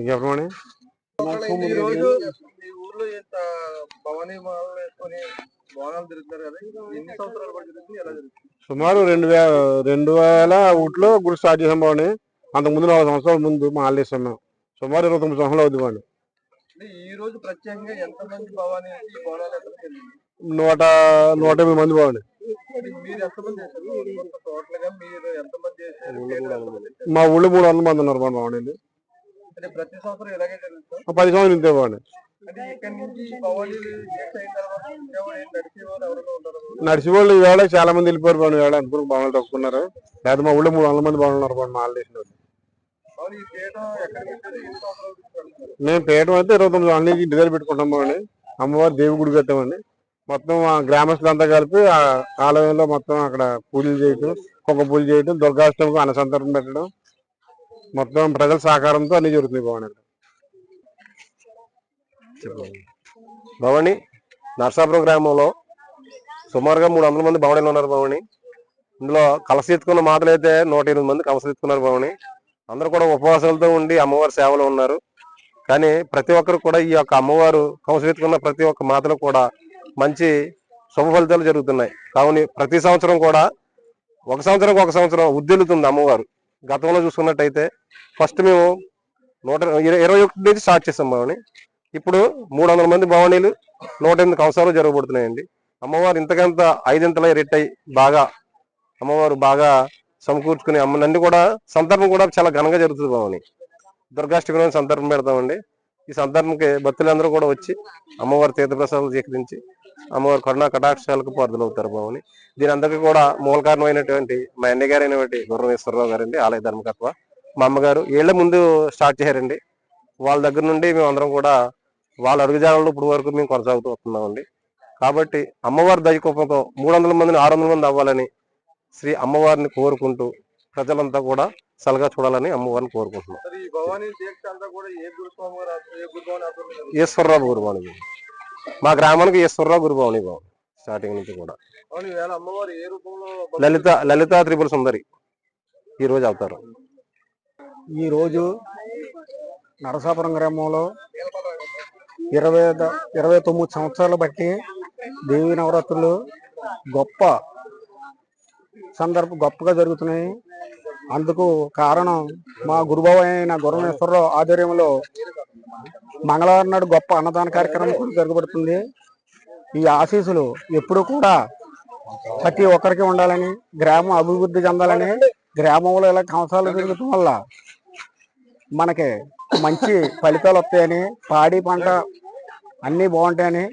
చెప్పమని ఈ మీ ఊర్లో ఇంత భవానీ మాలలు వేసుకొని బోనాలు తిరుగుతారు కదా ఎన్ని సంవత్సరాలు పడి జరుగుతుంది ఎలా జరుగుతుంది సుమారు రెండు వేల రెండు వేల ఒకటిలో గుడి స్టార్ట్ చేసాం బాగుంది అంతకుముందు నాలుగు సంవత్సరాల ముందు మా ఆల్లేసాం మేము సుమారు ఇరవై తొమ్మిది సంవత్సరాలు అవుతుంది బాగుంది ఈ రోజు ప్రత్యేకంగా ఎంత మంది భవానీ ఈ బోనాలు ఎక్కడ జరిగింది? నూట నూట ఎనిమిది మంది బాగుంది మీరు ఎంతమంది చేశారు? టోటల్గా మీరు ఎంతమంది చేశారు? మీరు ఎంతమంది చేశారు? మా ఊళ్ళో మూడు వందల మంది ఉన్నారు బాగుంది అంటే ప్రతి సంవత్సరం ఇలాగే జరుగుతుంది? ఒక పది సంవత్సరాలు ఇంతే బాగుంది అంటే ఇక్కడ నుంచి భవానీలు చేసి అయిన తర్వాత ఇంకెవరు ఏం నడిచే వాళ్ళు ఎవరైనా ఉంటారు నడిచి వాళ్ళు ఈవేళ చాలా మంది వెళ్ళిపోయారు బాగుంది ఈవేళ అందుకు బాగుంది తక్కున్నారు లేదా మా ఊళ్ళో మూడు వందల మంది బాగున్నారు బాగుంది మా వాళ్ళు అవును ఈ ఎక్కడ పెట్టారు నుంచి పెడుతున్నారు మేము పేయటం అయితే ఇరవై తొమ్మిది అన్ని ఇంటి దగ్గర పెట్టుకుంటాం బాగుంది అమ్మవారి దేవి గుడి కట్టామండి. మొత్తం ఆ గ్రామస్తులంతా కలిపి ఆ ఆలయంలో మొత్తం అక్కడ పూజలు చేయటం కుక్క పూజ చేయటం దుర్గాష్టమికి అన్నసంతరం పెట్టడం మొత్తం ప్రజల సహకారంతో అన్ని జరుగుతుంది బాగుంది భవాని నర్సాపురం గ్రామంలో సుమారుగా మూడు వందల మంది భవనీలు ఉన్నారు భవని. ఇందులో కలసి ఎత్తుకున్న అయితే నూట ఎనిమిది మంది కలసి ఎత్తుకున్నారు భవని. అందరూ కూడా ఉపవాసాలతో ఉండి అమ్మవారి సేవలో ఉన్నారు. కానీ ప్రతి ఒక్కరు కూడా ఈ యొక్క అమ్మవారు కవసం ప్రతి ఒక్క మాతలు కూడా మంచి శుభ ఫలితాలు జరుగుతున్నాయి. కావున ప్రతి సంవత్సరం కూడా ఒక సంవత్సరం ఒక సంవత్సరం ఉద్దెలుతుంది అమ్మవారు. గతంలో చూసుకున్నట్టయితే ఫస్ట్ మేము నూట ఇరవై ఒకటి నుంచి స్టార్ట్ చేసాం భవని ఇప్పుడు మూడు వందల మంది భవనీలు నూట ఎనిమిది కంసాలు జరగబడుతున్నాయండి అమ్మవారు ఇంతకంత ఐదింతల రెట్టయి బాగా అమ్మవారు బాగా సమకూర్చుకుని అమ్మ నంది కూడా సందర్భం కూడా చాలా ఘనంగా జరుగుతుంది భవని దుర్గాష్టమి రోజు సందర్భం పెడతామండి. ఈ సందర్భంకి భక్తులందరూ కూడా వచ్చి అమ్మవారి తీర్థప్రసాదాలు స్వీకరించి అమ్మవారి కరుణా కటాక్షాలకు పారుదలవుతారు బాబుని దీని అందరికీ కూడా మూల కారణమైనటువంటి మా అన్నయ్య గారు అయినటువంటి గుర్రమేశ్వరరావు గారండి ఆలయ ధర్మకత్వ మా అమ్మగారు ఏళ్ళ ముందు స్టార్ట్ చేశారండి. వాళ్ళ దగ్గర నుండి మేము అందరం కూడా వాళ్ళ అడుగుజాలలో ఇప్పుడు వరకు మేము కొనసాగుతూ వస్తున్నామండి. కాబట్టి అమ్మవారి దయకోపంతో మూడు వందల మందిని ఆరు వందల మంది అవ్వాలని శ్రీ అమ్మవారిని కోరుకుంటూ ప్రజలంతా కూడా సలగా చూడాలని అమ్మవారిని కోరుకుంటున్నాం? ఈశ్వరరావు గురుభవని మా గ్రామానికి ఈశ్వరరావు గురుభవని బాబు స్టార్టింగ్ నుంచి కూడా. లలిత లలిత త్రిపుర సుందరి ఈ రోజు అవుతారు. ఈ రోజు నరసాపురం గ్రామంలో ఇరవై ఇరవై తొమ్మిది సంవత్సరాలు బట్టి దేవి నవరాత్రులు గొప్ప సందర్భ గొప్పగా జరుగుతున్నాయి. అందుకు కారణం మా గురుబావ అయిన గురమేశ్వరరావు ఆధ్వర్యంలో మంగళవారం నాడు గొప్ప అన్నదాన కార్యక్రమం కూడా జరగబడుతుంది. ఈ ఆశీస్సులు ఎప్పుడు కూడా ప్రతి ఒక్కరికి ఉండాలని గ్రామం అభివృద్ధి చెందాలని గ్రామంలో ఇలా కంసాలు జరగటం వల్ల మనకి మంచి ఫలితాలు వస్తాయని పాడి పంట అన్నీ బాగుంటాయని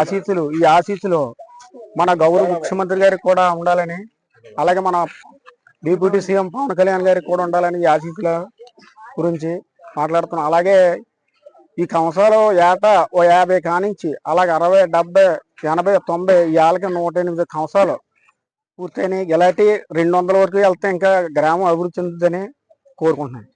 ఆశీస్సులు ఈ ఆశీస్సులు మన గౌరవ ముఖ్యమంత్రి గారికి కూడా ఉండాలని అలాగే మన డిప్యూటీ సీఎం పవన్ కళ్యాణ్ గారికి కూడా ఉండాలని ఈ గురించి మాట్లాడుతున్నాం. అలాగే ఈ కంసాలు ఏట ఓ యాభై కానించి అలాగే అరవై డెబ్బై ఎనభై తొంభై ఏళ్ళకి నూట ఎనిమిది కంసాలు పూర్తయినాయి. ఇలాంటి రెండు వందల వరకు వెళ్తే ఇంకా గ్రామం అభివృద్ధి చెందుతుందని కోరుకుంటున్నాను.